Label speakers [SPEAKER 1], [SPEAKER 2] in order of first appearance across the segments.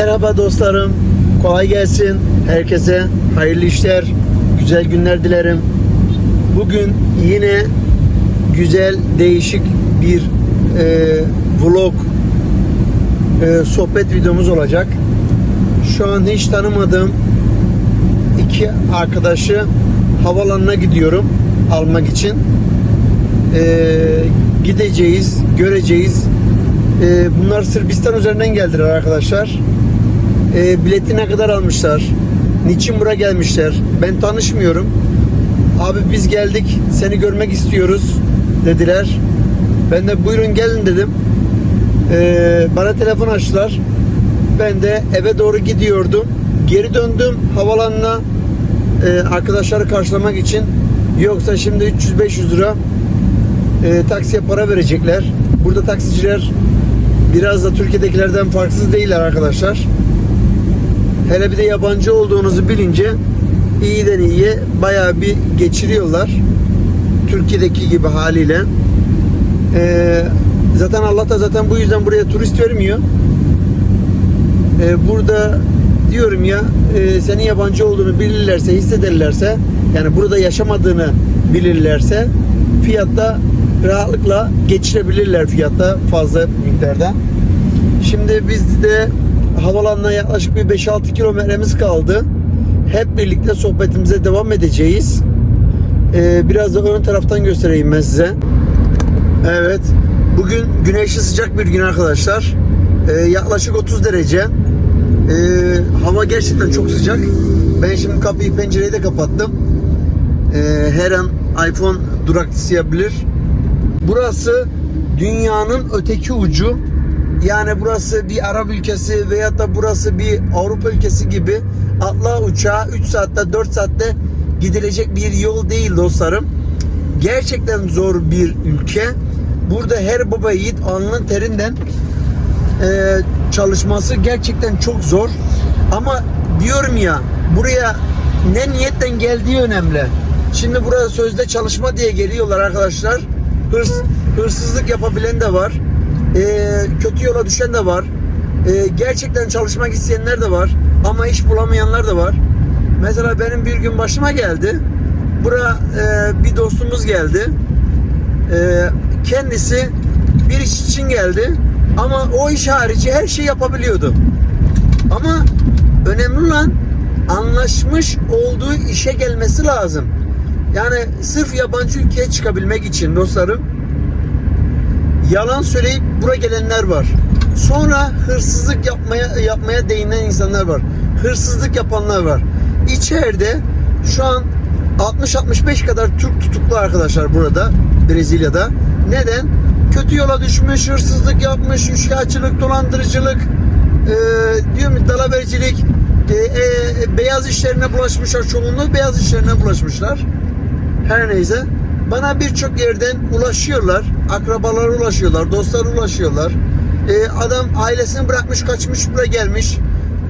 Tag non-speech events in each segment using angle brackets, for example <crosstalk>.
[SPEAKER 1] Merhaba dostlarım. Kolay gelsin. Herkese hayırlı işler, güzel günler dilerim. Bugün yine güzel, değişik bir e, vlog e, sohbet videomuz olacak. Şu an hiç tanımadığım iki arkadaşı havalanına gidiyorum almak için. E, gideceğiz, göreceğiz. E, bunlar Sırbistan üzerinden geldiler arkadaşlar. E, bileti ne kadar almışlar? Niçin buraya gelmişler? Ben tanışmıyorum. Abi biz geldik, seni görmek istiyoruz dediler. Ben de buyurun gelin dedim. E, bana telefon açtılar. Ben de eve doğru gidiyordum. Geri döndüm havalanına e, arkadaşları karşılamak için. Yoksa şimdi 300-500 lira e, taksiye para verecekler. Burada taksiciler biraz da Türkiye'dekilerden farksız değiller arkadaşlar. Hele bir de yabancı olduğunuzu bilince iyiden iyiye bayağı bir geçiriyorlar. Türkiye'deki gibi haliyle. Ee, zaten Allah da zaten bu yüzden buraya turist vermiyor. Ee, burada diyorum ya e, senin yabancı olduğunu bilirlerse, hissederlerse yani burada yaşamadığını bilirlerse fiyatta rahatlıkla geçirebilirler fiyatta fazla miktarda. Şimdi biz de havalanına yaklaşık bir 5-6 kilometremiz kaldı. Hep birlikte sohbetimize devam edeceğiz. Ee, biraz da ön taraftan göstereyim ben size. Evet. Bugün güneşli sıcak bir gün arkadaşlar. Ee, yaklaşık 30 derece. Ee, hava gerçekten çok sıcak. Ben şimdi kapıyı pencereyi de kapattım. Ee, her an iPhone duraksayabilir. Burası dünyanın öteki ucu. Yani burası bir Arap ülkesi veyahut da burası bir Avrupa ülkesi gibi atla uçağa 3 saatte 4 saatte gidilecek bir yol değil dostlarım. Gerçekten zor bir ülke. Burada her baba yiğit alnının terinden e, çalışması gerçekten çok zor. Ama diyorum ya buraya ne niyetten geldiği önemli. Şimdi burada sözde çalışma diye geliyorlar arkadaşlar. Hırs, hırsızlık yapabilen de var. E, kötü yola düşen de var. E, gerçekten çalışmak isteyenler de var. Ama iş bulamayanlar da var. Mesela benim bir gün başıma geldi. Bura e, bir dostumuz geldi. E, kendisi bir iş için geldi. Ama o iş harici her şey yapabiliyordu. Ama önemli olan anlaşmış olduğu işe gelmesi lazım. Yani sırf yabancı ülkeye çıkabilmek için dostlarım yalan söyleyip bura gelenler var. Sonra hırsızlık yapmaya yapmaya değinen insanlar var. Hırsızlık yapanlar var. İçeride şu an 60-65 kadar Türk tutuklu arkadaşlar burada Brezilya'da. Neden? Kötü yola düşmüş, hırsızlık yapmış, üçkağıtçılık, dolandırıcılık, e, diyorum dalavericilik, e, e, beyaz işlerine bulaşmışlar. Çoğunluğu beyaz işlerine bulaşmışlar. Her neyse. Bana birçok yerden ulaşıyorlar. Akrabalara ulaşıyorlar. Dostlara ulaşıyorlar. Ee, adam ailesini bırakmış kaçmış buraya gelmiş.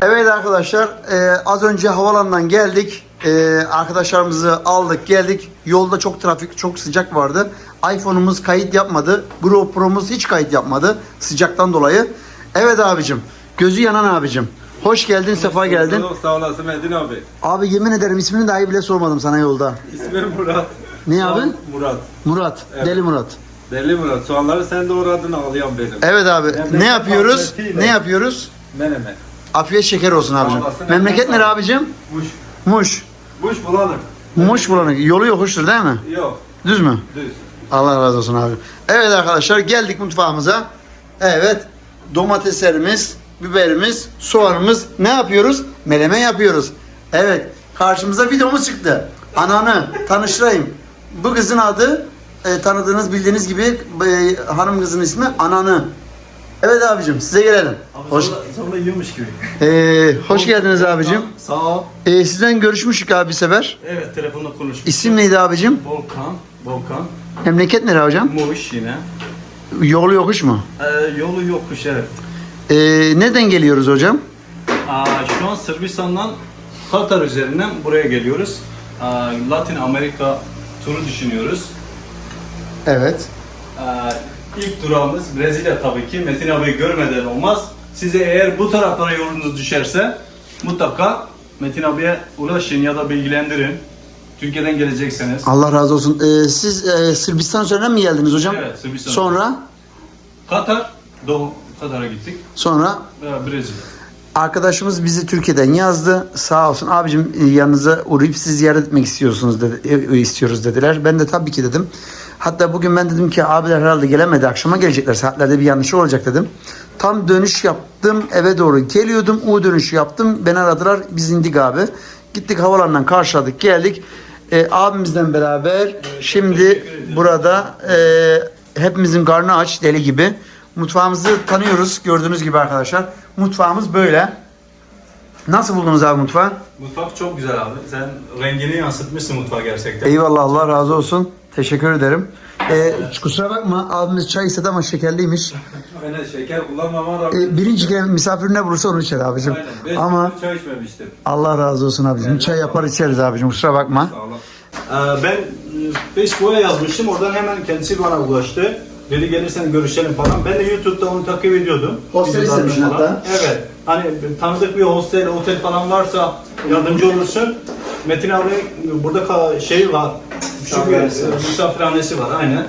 [SPEAKER 1] Evet arkadaşlar e, az önce havalandan geldik. E, arkadaşlarımızı aldık geldik. Yolda çok trafik çok sıcak vardı. iPhone'umuz kayıt yapmadı. GoPro'muz hiç kayıt yapmadı sıcaktan dolayı. Evet abicim gözü yanan abicim. Hoş geldin sefa geldin.
[SPEAKER 2] Çok sağ olasın Medin abi.
[SPEAKER 1] Abi yemin ederim ismini dahi bile sormadım sana yolda.
[SPEAKER 2] İsmim Murat.
[SPEAKER 1] Ne abi?
[SPEAKER 2] Murat.
[SPEAKER 1] Murat.
[SPEAKER 2] Evet.
[SPEAKER 1] Deli Murat.
[SPEAKER 2] Deli Murat. Soğanları sen doğradın ağlayan benim.
[SPEAKER 1] Evet abi.
[SPEAKER 2] Memleket
[SPEAKER 1] ne yapıyoruz? Ne yapıyoruz?
[SPEAKER 2] Menemen.
[SPEAKER 1] Afiyet şeker olsun abicim.
[SPEAKER 2] olasın.
[SPEAKER 1] Memleket nere abicim?
[SPEAKER 2] Muş.
[SPEAKER 1] Muş.
[SPEAKER 2] Muş bulalım.
[SPEAKER 1] Muş bulanık. Yolu yokuştur değil mi?
[SPEAKER 2] Yok.
[SPEAKER 1] Düz mü?
[SPEAKER 2] Düz.
[SPEAKER 1] Allah razı olsun abi. Evet arkadaşlar geldik mutfağımıza. Evet. Domateslerimiz, biberimiz, soğanımız. Ne yapıyoruz? Meleme yapıyoruz. Evet. Karşımıza videomuz çıktı. Ananı tanıştırayım. Bu kızın adı e, tanıdığınız bildiğiniz gibi e, hanım kızın ismi Ananı. Evet abicim size gelelim. Hoş,
[SPEAKER 3] Sonra yiyormuş gibi.
[SPEAKER 1] e, hoş geldiniz abicim.
[SPEAKER 3] Sağ ol.
[SPEAKER 1] E, sizden görüşmüştük abi sefer.
[SPEAKER 3] Evet telefonda konuşmuştuk.
[SPEAKER 1] İsim neydi abicim?
[SPEAKER 3] Volkan. Volkan.
[SPEAKER 1] Memleket nere hocam?
[SPEAKER 3] Muş yine.
[SPEAKER 1] Yolu yokuş mu?
[SPEAKER 3] Ee, yolu yokmuş evet.
[SPEAKER 1] E, neden geliyoruz hocam?
[SPEAKER 3] Aa, şu an Sırbistan'dan Katar üzerinden buraya geliyoruz. Aa, Latin Amerika turu düşünüyoruz.
[SPEAKER 1] Evet.
[SPEAKER 3] Aa, ilk durağımız Brezilya tabii ki. Metin abi görmeden olmaz. Size eğer bu taraflara yolunuz düşerse mutlaka Metin abiye ulaşın ya da bilgilendirin. Türkiye'den gelecekseniz.
[SPEAKER 1] Allah razı olsun. Ee, siz e, Sırbistan üzerinden mi geldiniz hocam?
[SPEAKER 3] Evet, Sırbistan.
[SPEAKER 1] Sonra?
[SPEAKER 3] Katar, Doğu Katar'a gittik.
[SPEAKER 1] Sonra
[SPEAKER 3] Brezilya.
[SPEAKER 1] Arkadaşımız bizi Türkiye'den yazdı. Sağ olsun abicim e, yanınıza uğrayıp sizi ziyaret etmek istiyorsunuz dedi, e, istiyoruz dediler. Ben de tabii ki dedim. Hatta bugün ben dedim ki abiler herhalde gelemedi akşama gelecekler saatlerde bir yanlış olacak dedim. Tam dönüş yaptım eve doğru geliyordum. U dönüşü yaptım. Beni aradılar biz indik abi. Gittik havalarından karşıladık geldik. E, abimizden beraber şimdi burada e, hepimizin karnı aç deli gibi. Mutfağımızı tanıyoruz gördüğünüz gibi arkadaşlar. Mutfağımız böyle. Nasıl buldunuz abi mutfağı?
[SPEAKER 3] Mutfak çok güzel abi. Sen rengini yansıtmışsın mutfağa gerçekten.
[SPEAKER 1] Eyvallah Allah razı olsun. Teşekkür ederim. Ee, kusura bakma abimiz çay istedi ama şekerliymiş.
[SPEAKER 2] Öyle şeker kullanmama rağmen.
[SPEAKER 1] Ee, birinci kere misafir ne bulursa onu içer abicim.
[SPEAKER 2] Aynen. Beş
[SPEAKER 1] Ama
[SPEAKER 2] çay içmemiştim.
[SPEAKER 1] Allah razı olsun abicim. Çay yapar içeriz abicim kusura bakma.
[SPEAKER 2] Sağ.
[SPEAKER 3] Ee, ben e, Facebook'a yazmıştım. Oradan hemen kendisi bana ulaştı. Dedi gelirsen görüşelim falan. Ben de YouTube'da onu takip ediyordum.
[SPEAKER 1] Hostel istemişsin
[SPEAKER 3] falan.
[SPEAKER 1] hatta.
[SPEAKER 3] Evet. Hani tanıdık bir hostel, otel falan varsa yardımcı olursun. Metin abi burada şey var. Küçük bir
[SPEAKER 1] Misafirhanesi.
[SPEAKER 3] e, misafirhanesi var aynen.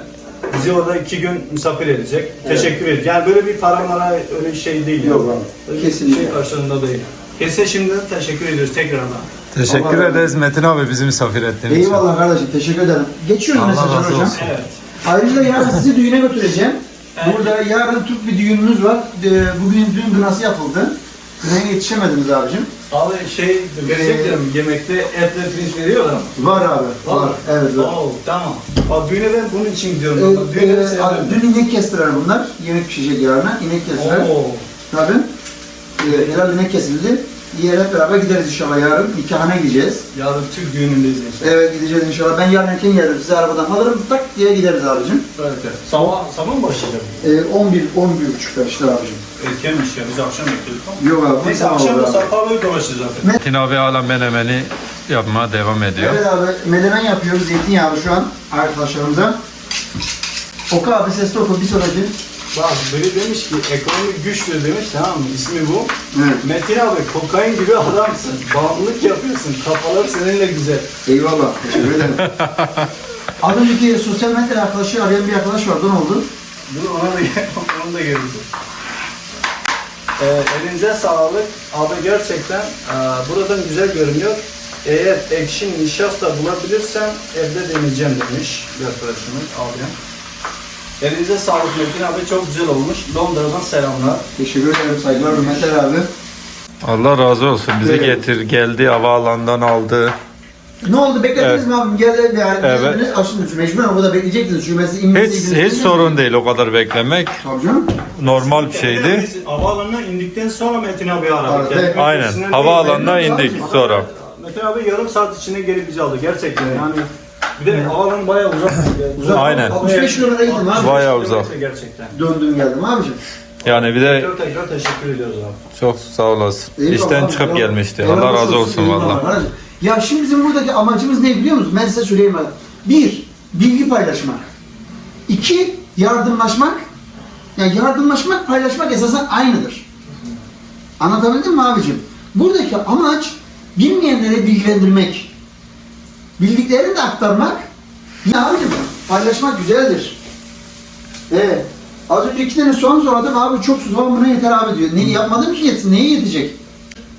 [SPEAKER 3] Bizi orada iki gün misafir edecek. Teşekkür ederiz. Yani böyle bir para mara öyle şey değil.
[SPEAKER 1] Yok
[SPEAKER 3] yani.
[SPEAKER 1] abi. Kesinlikle.
[SPEAKER 3] Şey karşılığında değil. Kesin şimdiden teşekkür ediyoruz tekrardan.
[SPEAKER 4] Teşekkür
[SPEAKER 1] Allah
[SPEAKER 4] ederiz Metin abi bizi misafir ettiğin için.
[SPEAKER 1] Eyvallah kardeşim teşekkür ederim. Geçiyoruz
[SPEAKER 4] Allah
[SPEAKER 1] mesajlar
[SPEAKER 4] razı
[SPEAKER 1] hocam.
[SPEAKER 4] olsun.
[SPEAKER 3] Evet.
[SPEAKER 1] Ayrıca yarın sizi düğüne götüreceğim. Burada yarın Türk bir düğünümüz var. Ee, Bugün düğün kınası yapıldı. Düğüne yetişemediniz abicim.
[SPEAKER 3] Abi şey verecekler mi? Yemekte etle pirinç veriyorlar mı?
[SPEAKER 1] Var abi. Var. Evet var.
[SPEAKER 3] Oo, tamam. Abi düğüne ben bunun için gidiyorum.
[SPEAKER 1] Ee,
[SPEAKER 3] düğüne
[SPEAKER 1] e,
[SPEAKER 3] seviyorum.
[SPEAKER 1] dün inek kestiler bunlar. Yemek pişecek yarına. İnek kestiler.
[SPEAKER 3] Oo.
[SPEAKER 1] Tabii. Ee, helal inek kesildi. Hep beraber gideriz inşallah yarın. Nikahına gideceğiz.
[SPEAKER 3] Yarın Türk düğünündeyiz inşallah.
[SPEAKER 1] Evet gideceğiz inşallah. Ben yarın erken gelirim. Sizi arabadan alırım. Tak diye gideriz abicim.
[SPEAKER 3] Evet. Sabah, sabah mı başlayacak?
[SPEAKER 1] Ee, 11, 11 buçukta işte abicim.
[SPEAKER 3] Erkenmiş ya biz akşam bekliyoruz tamam mı?
[SPEAKER 1] Yok abi.
[SPEAKER 3] Neyse
[SPEAKER 1] tamam
[SPEAKER 3] akşam da
[SPEAKER 1] abi.
[SPEAKER 3] sahpaları dolaşacağız zaten.
[SPEAKER 4] Metin abi hala menemeni yapmaya devam ediyor.
[SPEAKER 1] Evet abi menemen yapıyoruz zeytinyağlı şu an arkadaşlarımıza. Oku abi sesli oku bir sonraki.
[SPEAKER 3] Bak biri demiş ki ekonomik güçlü demiş tamam mı? İsmi bu.
[SPEAKER 1] Evet.
[SPEAKER 3] Metin abi kokain gibi adamsın. Bağımlılık yapıyorsun. Kafalar seninle güzel.
[SPEAKER 1] Eyvallah. Teşekkür ederim. <laughs> Az önceki sosyal medya arkadaşı arayan bir arkadaş vardı. Ne oldu?
[SPEAKER 3] Dur ona da <laughs> onu da göreceğiz. Ee, elinize sağlık. Abi gerçekten e, buradan güzel görünüyor. Eğer ekşi nişasta bulabilirsem evde deneyeceğim demiş bir arkadaşımız abim. Elinize sağlık Metin abi çok güzel olmuş. Londra'dan selamlar.
[SPEAKER 1] Teşekkür ederim. Saygılar hürmetler abi.
[SPEAKER 4] Allah razı olsun. Bizi
[SPEAKER 1] Evet.
[SPEAKER 4] getir, geldi, havaalanından aldı.
[SPEAKER 1] Ne oldu? Beklediniz
[SPEAKER 4] Evet.
[SPEAKER 1] mi abim? Geldi yani
[SPEAKER 4] Evet.
[SPEAKER 1] geldiniz. Aşın mecburen orada bekleyecektiniz. Çünkü mesela inmesi
[SPEAKER 4] Hiç, hiç sorun değil o kadar beklemek.
[SPEAKER 1] Tabii canım.
[SPEAKER 4] Normal bir şeydi.
[SPEAKER 3] Biz havaalanına indikten sonra Metin abi aradık.
[SPEAKER 1] Evet.
[SPEAKER 4] Aynen. Havaalanına indik sonra.
[SPEAKER 3] Metin abi yarım saat içinde geri bizi aldı gerçekten yani. Bir de havaalanı bayağı uzak.
[SPEAKER 1] Uzak.
[SPEAKER 4] Aynen.
[SPEAKER 1] 65 kilometre gittim abi.
[SPEAKER 4] Bayağı uzak.
[SPEAKER 3] Gerçekten.
[SPEAKER 1] Döndüm geldim abicim.
[SPEAKER 4] Yani bir de
[SPEAKER 3] Tekrar tekrar teşekkür ediyoruz abi.
[SPEAKER 4] çok sağ olasın.
[SPEAKER 1] Eyvallah
[SPEAKER 4] İşten
[SPEAKER 1] abi,
[SPEAKER 4] çıkıp
[SPEAKER 1] eyvallah.
[SPEAKER 4] gelmişti.
[SPEAKER 1] Eyvallah
[SPEAKER 4] Allah razı olsun valla.
[SPEAKER 1] Ya şimdi bizim buradaki amacımız ne biliyor musunuz? Ben size söyleyeyim. bak. Bir, bilgi paylaşmak. İki, yardımlaşmak. Yani yardımlaşmak, paylaşmak esasen aynıdır. Anlatabildim mi abicim? Buradaki amaç bilmeyenlere bilgilendirmek. Bildiklerini de aktarmak. Ya abicim paylaşmak güzeldir. Evet. Az önce iki tane soğan sordum abi çok su soğan buna yeter abi diyor. Ne yapmadım ki yetsin. Neye yetecek?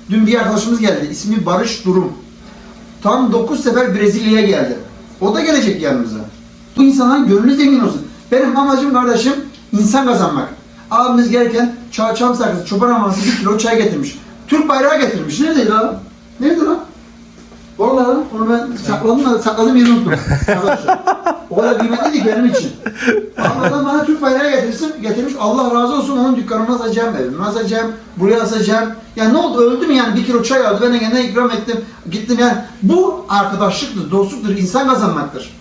[SPEAKER 1] Dün bir arkadaşımız geldi. İsmi Barış Durum. Tam 9 sefer Brezilya'ya geldi. O da gelecek yanımıza. Bu insanların gönlü zengin olsun. Benim amacım kardeşim insan kazanmak. Abimiz gelirken çam sakızı, çoban aması bir kilo çay getirmiş. Türk bayrağı getirmiş. Neredeydi lan? Nerede lan? Vallahi lan, onu ben sakladım da sakladım yeri unuttum. <laughs> Arkadaşlar. o kadar kıymetliydi ki benim için. Adam bana Türk bayrağı getirsin, getirmiş. Allah razı olsun onun dükkanını asacağım, evimi asacağım, buraya asacağım. Ya ne oldu öldü mü yani bir kilo çay aldı ben kendine ikram ettim. Gittim yani. Bu arkadaşlıktır, dostluktur, insan kazanmaktır.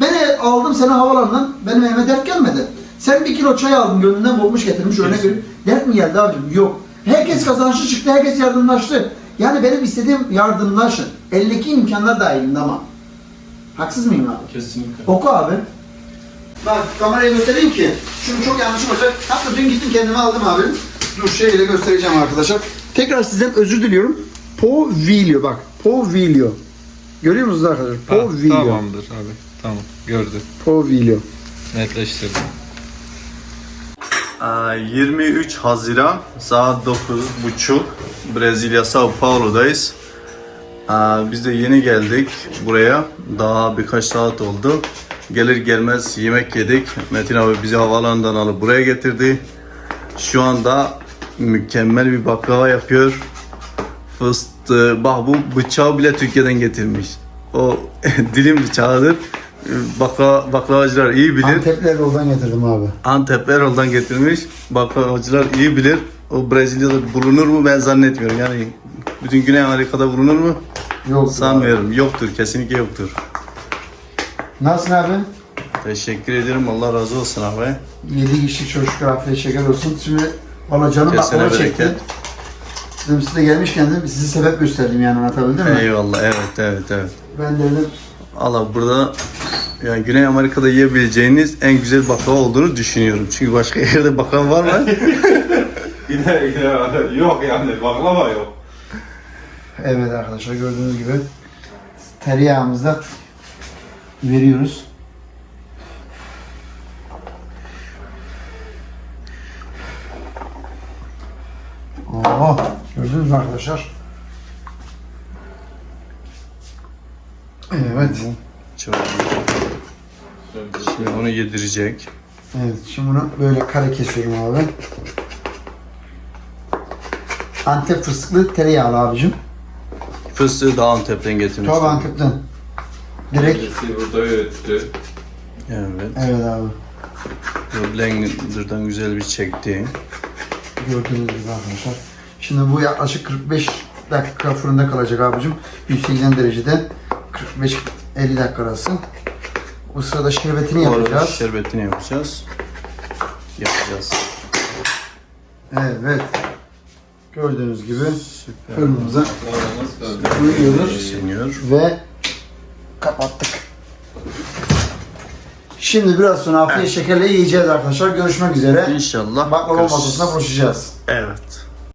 [SPEAKER 1] Beni aldım seni havalandan, benim evime dert gelmedi. Sen bir kilo çay aldın, gönlünden bulmuş getirmiş örnek veriyorum. Dert mi geldi abicim? Yok. Herkes kazançlı çıktı, herkes yardımlaştı. Yani benim istediğim yardımlaşın. Eldeki imkanlar dahilinde ama. Haksız mıyım abi?
[SPEAKER 3] Kesinlikle.
[SPEAKER 1] Oku abi. Bak kamerayı göstereyim ki. Şunu çok yanlış olacak. Hatta dün gittim kendime aldım abi. Dur şeyle göstereceğim arkadaşlar. Tekrar sizden özür diliyorum. Povilio bak. Povilio. Görüyor musunuz arkadaşlar? Povilio.
[SPEAKER 4] Tamamdır abi. Tamam. Gördüm.
[SPEAKER 1] Povilio.
[SPEAKER 4] Netleştirdim.
[SPEAKER 3] 23 Haziran saat 9.30 Brezilya Sao Paulo'dayız. Aa, Biz de yeni geldik buraya. Daha birkaç saat oldu. Gelir gelmez yemek yedik. Metin abi bizi havaalanından alıp buraya getirdi. Şu anda mükemmel bir baklava yapıyor. Fıstığı, bak bu bıçağı bile Türkiye'den getirmiş. O <laughs> dilim bıçağıdır. Bakla, baklavacılar iyi bilir.
[SPEAKER 1] Antepler yoldan getirdim abi.
[SPEAKER 3] Antep Erol'dan getirmiş. Baklavacılar iyi bilir. O Brezilya'da bulunur mu ben zannetmiyorum. Yani bütün Güney Amerika'da bulunur mu?
[SPEAKER 1] Yok.
[SPEAKER 3] Sanmıyorum. Yoktur. Kesinlikle yoktur.
[SPEAKER 1] Nasılsın abi?
[SPEAKER 3] Teşekkür ederim. Allah razı olsun abi.
[SPEAKER 1] 7 kişi çocuk afiyet şeker olsun. Şimdi valla canım
[SPEAKER 3] Kesene
[SPEAKER 1] baklava çekti.
[SPEAKER 3] bereket.
[SPEAKER 1] Dedim size gelmişken dedim sizi sebep gösterdim yani anlatabildim mi?
[SPEAKER 3] Eyvallah. Evet, evet, evet.
[SPEAKER 1] Ben de dedim
[SPEAKER 3] Allah burada yani Güney Amerika'da yiyebileceğiniz en güzel baklava olduğunu düşünüyorum. Çünkü başka <laughs> yerde baklava var mı? <laughs>
[SPEAKER 2] Yine, yine yok yani baklava yok.
[SPEAKER 1] Evet arkadaşlar gördüğünüz gibi tereyağımızı da veriyoruz. Oo, gördünüz mü arkadaşlar? Evet.
[SPEAKER 3] Çok Şimdi bunu yedirecek.
[SPEAKER 1] Evet, şimdi bunu böyle kare kesiyorum abi. Antep fıstıklı tereyağlı abicim.
[SPEAKER 3] Fıstığı da Antep'ten getirmiştim.
[SPEAKER 1] Tabii Antep'ten. Direkt.
[SPEAKER 2] Birisi burada öğüttü.
[SPEAKER 3] Evet.
[SPEAKER 1] Evet abi.
[SPEAKER 3] Blender'dan güzel bir çekti.
[SPEAKER 1] Gördüğünüz gibi arkadaşlar. Şimdi bu yaklaşık 45 dakika fırında kalacak abicim. 180 derecede 45-50 dakika arası. Bu sırada şerbetini
[SPEAKER 3] Bu arada
[SPEAKER 1] yapacağız.
[SPEAKER 3] Şerbetini yapacağız. Yapacağız.
[SPEAKER 1] Evet. Gördüğünüz gibi
[SPEAKER 3] Süper.
[SPEAKER 1] fırınımıza koyuyoruz ve kapattık. Şimdi biraz sonra afiyet şekerle yiyeceğiz arkadaşlar. Görüşmek üzere.
[SPEAKER 3] İnşallah.
[SPEAKER 1] Baklava
[SPEAKER 3] görüşürüz.
[SPEAKER 1] masasına buluşacağız.
[SPEAKER 3] Evet.